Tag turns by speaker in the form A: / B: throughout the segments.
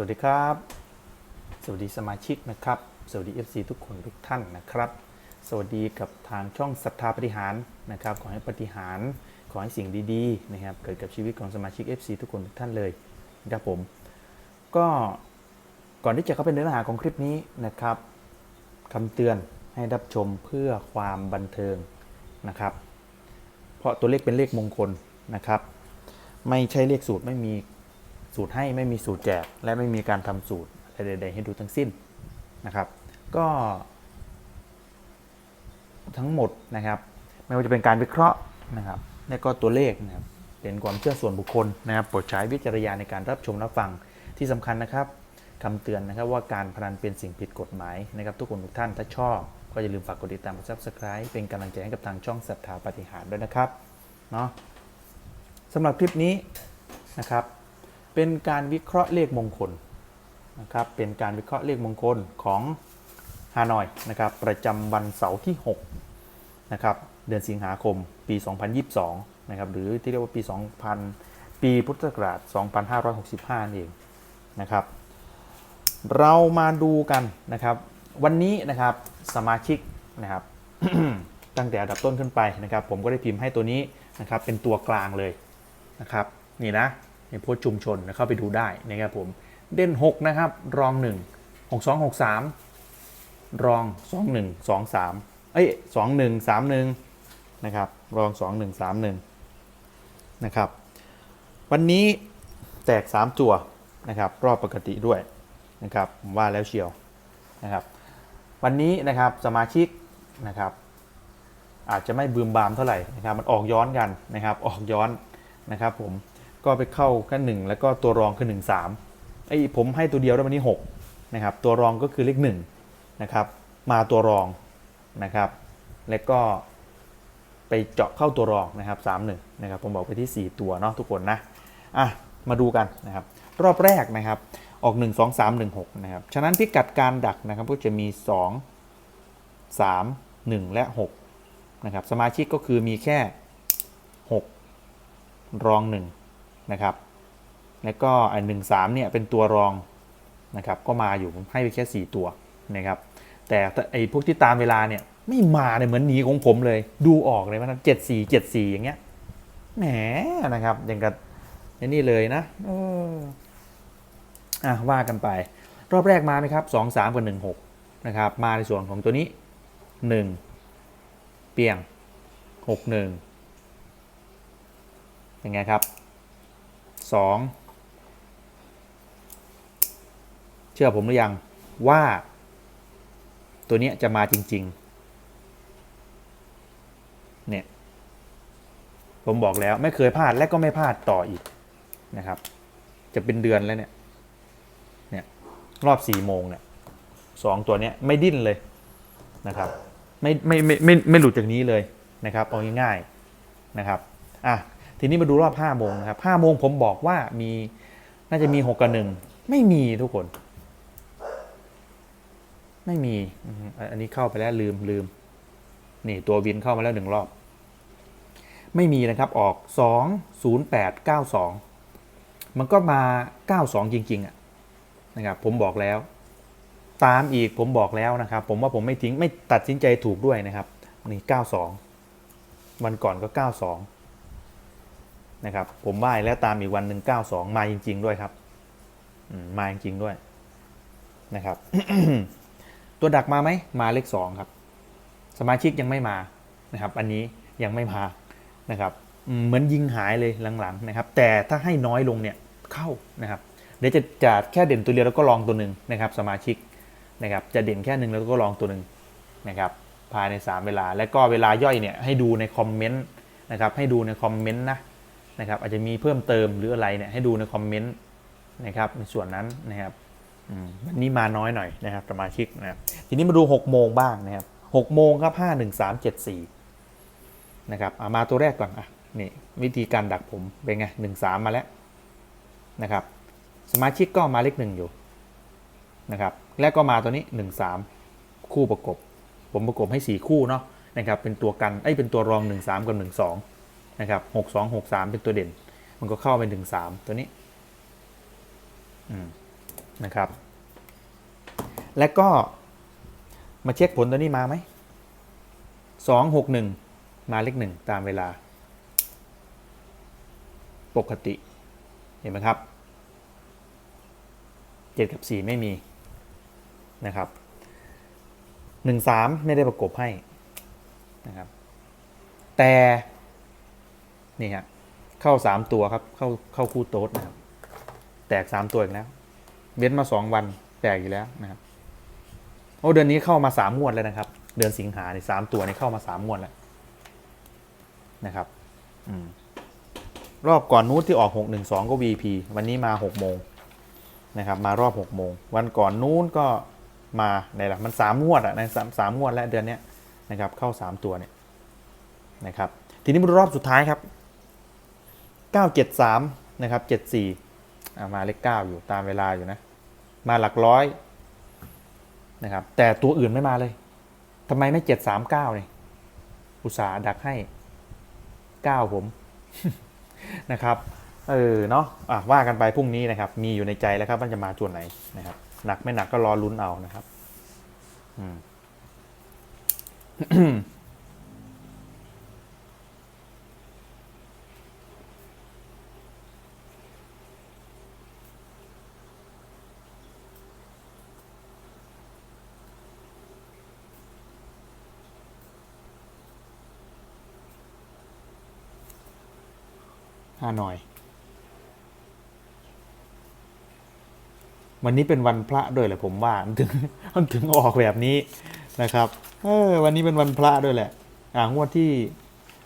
A: วัสดีครับ สวัสดีสมาชิกนะครับ สวัสดี FC ทุกคนทุกท่านนะครับ สวัสดีกับทางช่องศรัทธาปฏิหารนะครับ ขอให้ปฏิหารขอให้สิ่งดีๆนะครับเกิดกับชีวิตของสมาชิก FC ทุกคนทุกท่านเลยนะครับผม ก็ก่อนที่จะเข้าไปในเนื้อหาของคลิปนี้นะครับคำเตือนให้รับชมเพื่อความบันเทิงนะครับ เพราะตัวเลขเป็นเลขมงคลนะครับ ไม่ใช่เลขสูตรไม่มี สูตรให้ไม่มีสูตรแจก และไม่มีการทำสูตรอะไรใดๆให้ดูทั้งสิ้นนะครับ ก็ทั้งหมดนะครับ ไม่ว่าจะเป็นการวิเคราะห์นะครับและก็ตัวเลขนะครับเป็นความเชื่อส่วนบุคคลนะครับโปรดใช้วิจารณญาณในการรับชมรับฟังที่สำคัญนะครับคำเตือนนะครับว่าการพนันเป็นสิ่งผิดกฎหมายนะครับ ทุกคนทุกท่านถ้าชอบ ก็อย่าลืมฝากกดติดตามกด subscribe เป็นกำลังใจให้กับทางช่องศรัทธาปฏิหารด้วยนะครับเนาะสำหรับคลิปนี้นะครับ เป็นการวิเคราะห์เลขมงคลนะครับ เป็นการวิเคราะห์เลขมงคลของฮานอยนะครับ ประจำวันเสาร์ที่6นะครับ เดือนสิงหาคมปี 2022 นะครับ หรือที่เรียกว่าปี 2000 ปีพุทธศักราช 2565นั่นเองนะครับ เรามาดูกันนะครับ วันนี้นะครับสมาชิกนะครับตั้งแต่อันดับต้นขึ้นไปนะครับ ผมก็ได้พิมพ์ให้ตัวนี้นะครับ เป็นตัวกลางเลยนะครับ นี่นะ ในโพสชุมชนนะเข้าไปดูได้นะครับผมเด่น 6 นะครับ รอง 1 6 2 6 3 รอง 2 1 2 3 เอ้ย 2 1 3 1 นะครับ รอง 2 1 3 1 นะครับ วันนี้แตก3ตัวนะครับ รอบปกติด้วยนะครับ ผมว่าแล้วเชียวนะครับ วันนี้นะครับสมาชิกนะครับ อาจจะไม่บืมบามเท่าไหร่นะครับ มันออกย้อนกันนะครับ ออกย้อนนะครับผม ก็ไปเข้ากันหนึ่งแล้วก็ตัวรองคือหนึ่งสามไอ้ผมให้ตัวเดียวแล้ววันนี้หกนะครับ ตัวรองก็คือเลขหนึ่งนะครับ มาตัวรองนะครับ แล้วก็ไปเจาะเข้าตัวรองนะครับสามหนึ่งนะครับ ผมบอกไปที่ 4 ตัวเนาะทุกคนนะอะมาดูกันนะครับ รอบแรกนะครับ ออก 1 2 3 1 6นะครับ ฉะนั้นพิกัดการดักนะครับก็จะมี 2 3 1 และ6นะครับ สมาชิกก็คือมีแค่ 6 รอง 1 นะครับ แล้วก็อันหนึ่งสามเนี่ยเป็นตัวรองนะครับ ก็มาอยู่ผมให้ไปแค่ 4 ตัวนะครับ แต่ไอ้พวกที่ตามเวลาเนี่ยไม่มาเลยเหมือนหนีของผมเลย ดูออกเลยว่าเจ็ดสี่เจ็ดสี่อย่างเงี้ย แหมนะครับ อย่างกับนี่เลยนะเอออะว่ากันไป รอบแรกมาไหมครับ2 3กับ1 6นะครับ มาในส่วนของตัวนี้1เปียง6 1ยังไงครับ 2เชื่อผมหรือยังว่าตัวนี้จะมาจริง ๆ เนี่ย ผมบอกแล้วไม่เคยพลาดและก็ไม่พลาดต่ออีกนะครับ จะเป็นเดือนแล้วเนี่ย เนี่ยรอบ4โมงเนี่ยสองตัวเนี้ยไม่ดิ้นเลยนะครับ ไม่ไม่ไม่ไม่ไม่หลุดจากนี้เลยนะครับเอาง่ายๆนะครับ อะ ทีนี้มาดูรอบ5โมงนะครับ5โมงผมบอกว่ามีน่าจะมี6กับ1ไม่มีทุกคน ไม่มีอันนี้เข้าไปแล้วลืมลืม นี่ตัววินเข้ามาแล้วหนึ่งรอบ ไม่มีนะครับออก 2 0 8 9 2 มันก็มา 92 จริง ๆอะนะครับผมบอกแล้ว ตามอีกผมบอกแล้วนะครับ ผมว่าผมไม่ทิ้งไม่ตัดสินใจถูกด้วยนะครับ นี่ 92 วันก่อนก็ 92 นะครับ ผมว่าแล้วตามอีกวันหนึ่ง92มาจริง ๆ ด้วยครับมาจริง ๆ ด้วยนะครับ ตัวดักมาไหมมาเลข2ครับ สมาชิกยังไม่มานะครับ อันนี้ยังไม่มานะครับเหมือนยิงหายเลยหลังๆนะครับ แต่ถ้าให้น้อยลงเนี่ยเข้านะครับเดี๋ยวจะจัดแค่เด่นตัวเดียวแล้วก็ลองตัวหนึ่งนะครับ สมาชิกนะครับ จะเด่นแค่หนึ่งแล้วก็ลองตัวหนึ่งนะครับภายใน 3 เวลา แล้วก็เวลาย่อยเนี่ยให้ดูในคอมเมนต์นะครับให้ดูในคอมเมนต์นะ นะครับอาจจะมีเพิ่มเติมหรืออะไรเนี่ยให้ดูในคอมเมนต์นะครับในส่วนนั้นนะครับอันนี้มาน้อยหน่อยนะครับสมาชิกนะครับทีนี้มาดู 6 โมงบ้างนะครับ6โมงครับ 5 1 3 7 4นะครับามาตัวแรกก่อนอะนี่วิธีการดักผมเป็นไง1 3 มาแล้วนะครับสมาชิกก็มาเลขหนึ่งอยู่นะครับและก็มาตัวนี้ 1 3 คู่ประกบ ผมประกบให้ 4 คู่เนาะนะครับเป็นตัวกันไอ้เป็นตัวรอง 1 3 กับ 1 2 นะครับ6 2 6 3เป็นตัวเด่น มันก็เข้าไป1 3ตัวนี้นะครับ และก็มาเช็คผลตัวนี้มาไหมสองหกหนึ่งมาเลขหนึ่งตามเวลา ปกติ เห็นไหมครับเจ็ดกับสี่ไม่มีนะครับหนึ่งสามไม่ได้ประกบให้นะครับ แต่ นี่ฮะเข้าสามตัวครับ เข้าเข้าคู่โต๊ดนะครับ แตกสามตัวอีกแล้ว เว้นมาสองวันแตกอีกแล้วนะครับโอ้เดือนนี้เข้ามาสามงวดแล้วนะครับ เดือนสิงหาในสามตัวนี้เข้ามาสามงวดแล้วนะครับ อืมรอบก่อนนู้นที่ออกหกหนึ่งสองก็ VP วันนี้มาหกโมงนะครับ มารอบหกโมง วันก่อนนู้นก็มาในหลักมันสามงวดอะในสามสามงวดแล้วเดือนเนี้ยนะครับ เข้าสามตัวเนี่ยนะครับ ทีนี้มารอบสุดท้ายครับ เก้าเจ็ดสามนะครับเจ็ดสี่อะมาเลขเก้าอยู่ตามเวลาอยู่นะ มาหลักร้อยนะครับ แต่ตัวอื่นไม่มาเลยทำไมไม่เจ็ดสามเก้าเนี่ย อุตสาห์ดักให้เก้าผมนะครับ เออเนาะะว่ากันไปพรุ่งนี้นะครับ มีอยู่ในใจแล้วครับว่าจะมาจวนไหนนะครับ หนักไม่หนักก็รอลุ้นเอานะครับ อืม ฮานอย วันนี้เป็นวันพระด้วยแหละผมว่ามันถึงมันถึงออกแบบนี้นะครับเออวันนี้เป็นวันพระด้วยแหละอ่างวดที่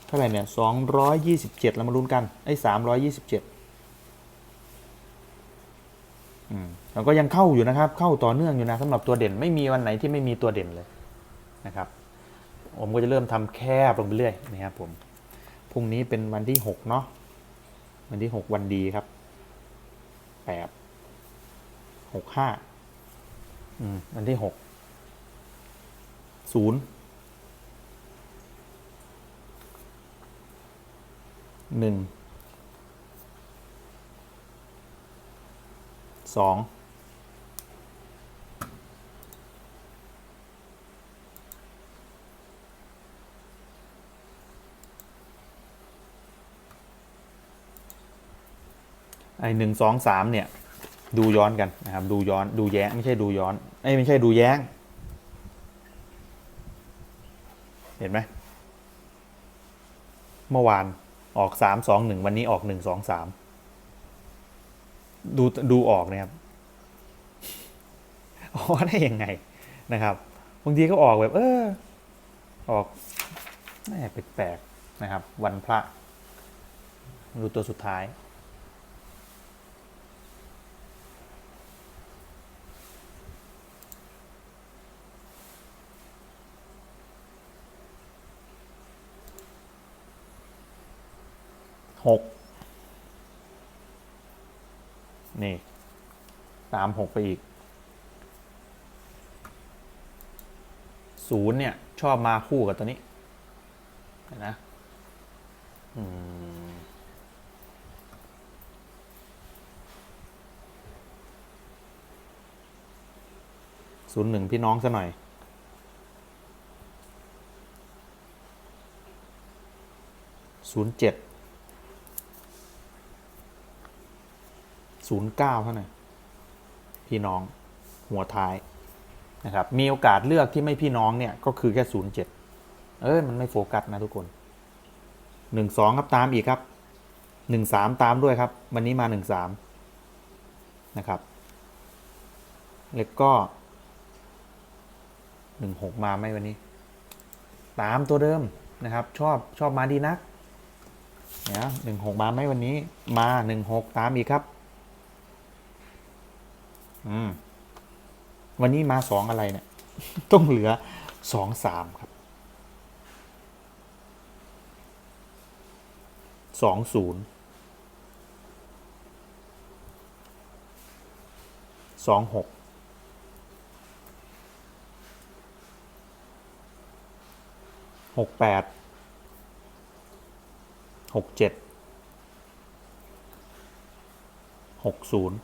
A: เท่าไหร่เนี่ยสองร้อยยี่สิบเจ็ดเรามาลุ้นกันไอ้สามร้อยยี่สิบเจ็ดอืมแล้วก็ยังเข้าอยู่นะครับ เข้าต่อเนื่องอยู่นะสำหรับตัวเด่นไม่มีวันไหนที่ไม่มีตัวเด่นเลยนะครับ ผมก็จะเริ่มทำแคบลงไปเรื่อยนะครับผมพรุ่งนี้เป็นวันที่หกเนาะ วันที่หกวันดีครับแปดหกห้าอืมวันที่หกศูนย์หนึ่งสอง อหนึ่งสองสามเนี่ย ดูย้อนกันนะครับ ดูย้อนดูแย้งไม่ใช่ดูย้อนไอ้ไม่ใช่ดูแย้ง เห็นไหมเมื่อวานออกสามสองหนึ่งวันนี้ออกหนึ่งสองสามดูดูออกนะครับออกได้ยังไงนะครับบางทีก็ออกแบบ เออ ออกแปลกๆนะครับ วันพระดูตัวสุดท้าย หกนี่ตามหกไปอีกศูนย์เนี่ย ชอบมาคู่กับตัวนี้เห็นนะอืมศูนย์หนึ่งพี่น้องซะหน่อย ศูนย์เจ็ด ศูนย์เก้าเท่านั้นพี่น้องหัวท้ายนะครับมีโอกาสเลือกที่ไม่พี่น้องเนี่ยก็คือแค่ศูนย์เจ็ดเอ้ยมันไม่โฟกัสนะทุกคนหนึ่งสองครับตามอีกครับหนึ่งสามตามด้วยครับ วันนี้มาหนึ่งสามนะครับ แล้วก็หนึ่งหกมาไหมวันนี้ ตามตัวเดิมนะครับ ชอบชอบมาดีนักเนี่ยหนึ่งหกมาไหมวันนี้ มาหนึ่งหกตามอีกครับ อืมวันนี้มาสองอะไรเนี่ยต้องเหลือสองสามครับสองศูนย์สองหกหกแปดหกเจ็ดหกศูนย์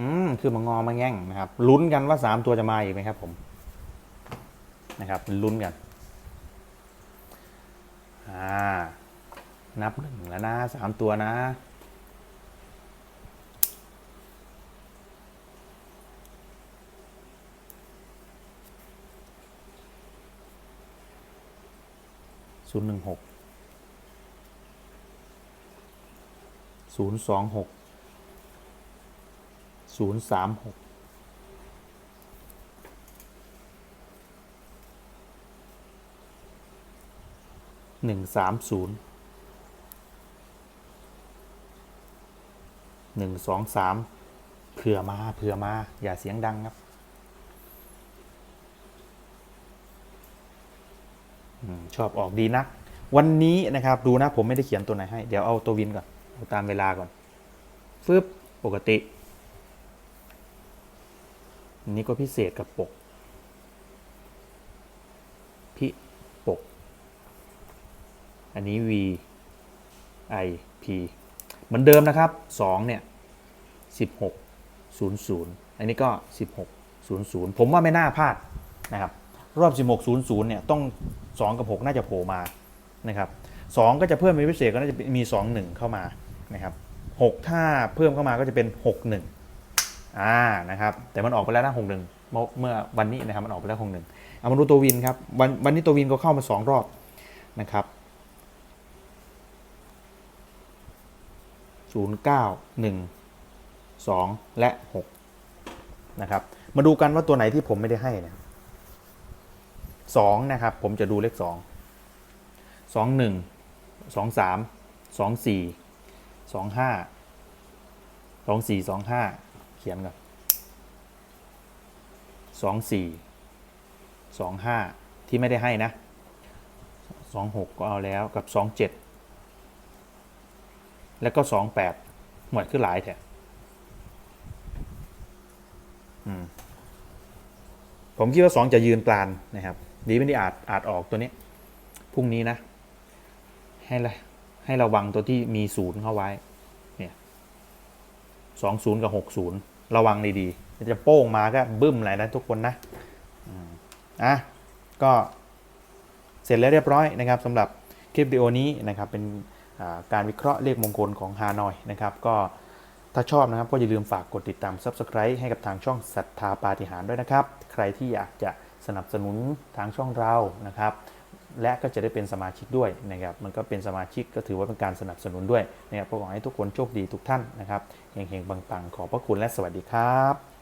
A: อืมคือมางอมาแง่งนะครับลุ้นกันว่าสามตัวจะมาอีกไหมครับ ผมนะครับลุ้นกันอ่านับหนึ่งแล้วนะสามตัวนะศูนย์หนึ่งหกศูนย์สองหก ศูนย์สามหกหนึ่งสามศูนย์หนึ่งสองสามเผื่อมาเผื่อมา อย่าเสียงดังครับอชอบออกดีนัก วันนี้นะครับดูนะผมไม่ได้เขียนตัวไหนให้ เดี๋ยวเอาตัววินก่อน เอาตามเวลาก่อนฟึบปกติ นนี้ก็พิเศษกับปก พิปก อันนี้ V I P เหมือนเดิมนะครับ 2 เนี่ย 16 00 อันนี้ก็ 16 00 ผมว่าไม่น่าพลาดนะครับ รอบ 16 00 เนี่ย ต้อง 2 กับ 6 น่าจะโผล่มานะครับ2ก็จะเพิ่มเป็นพิเศษก็น่าจะมี 2 1 เข้ามานะครับ6ถ้าเพิ่มเข้ามาก็จะเป็น 6 1 อ่านะครับแต่มันออกไปแล้วนะ6 1เมื่อเมื่อวันนี้นะครับมันออกไปแล้ว6 1เอามาดูตัววินครับวันวันนี้ตัววินก็เข้ามา 2 รอบนะครับ0 9 1 2และ6นะครับมาดูกันว่าตัวไหนที่ผมไม่ได้ให้นะสองนะครับผมจะดูเลขสองสองหนึ่งสองสามสองสี่สองห้าสองสี่สองห้า เขียนก่อนสองสี่สองห้าที่ไม่ได้ให้นะสองหกก็เอาแล้วกับสองเจ็ดแล้วก็สองแปดหมวดขึ้นหลายแถมผมคิดว่าสองจะยืนกลานนะครับ ดีไม่ดีอาจอาจออกตัวนี้พรุ่งนี้นะ ให้ให้ระวังตัวที่มีศูนย์เข้าไว้ 20 กับ 60 ระวังดีๆ จะโป้งมาก็บึ้มไหลนะทุกคนนะอะก็เสร็จแล้วเรียบร้อยนะครับสำหรับคลิปวิดีโอนี้นะครับเป็นการวิเคราะห์เลขมงคลของฮานอยนะครับ ก็ถ้าชอบนะครับก็อย่าลืมฝากกดติดตาม Subscribe ให้กับทางช่องศรัทธาปาฏิหารด้วยนะครับ ใครที่อยากจะสนับสนุนทางช่องเรานะครับ และก็จะได้เป็นสมาชิกด้วยนะครับมันก็เป็นสมาชิกก็ถือว่าเป็นการสนับสนุนด้วยนะครับขอให้ทุกคนโชคดีทุกท่านนะครับเฮงๆปังๆขอพระคุณและสวัสดีครับ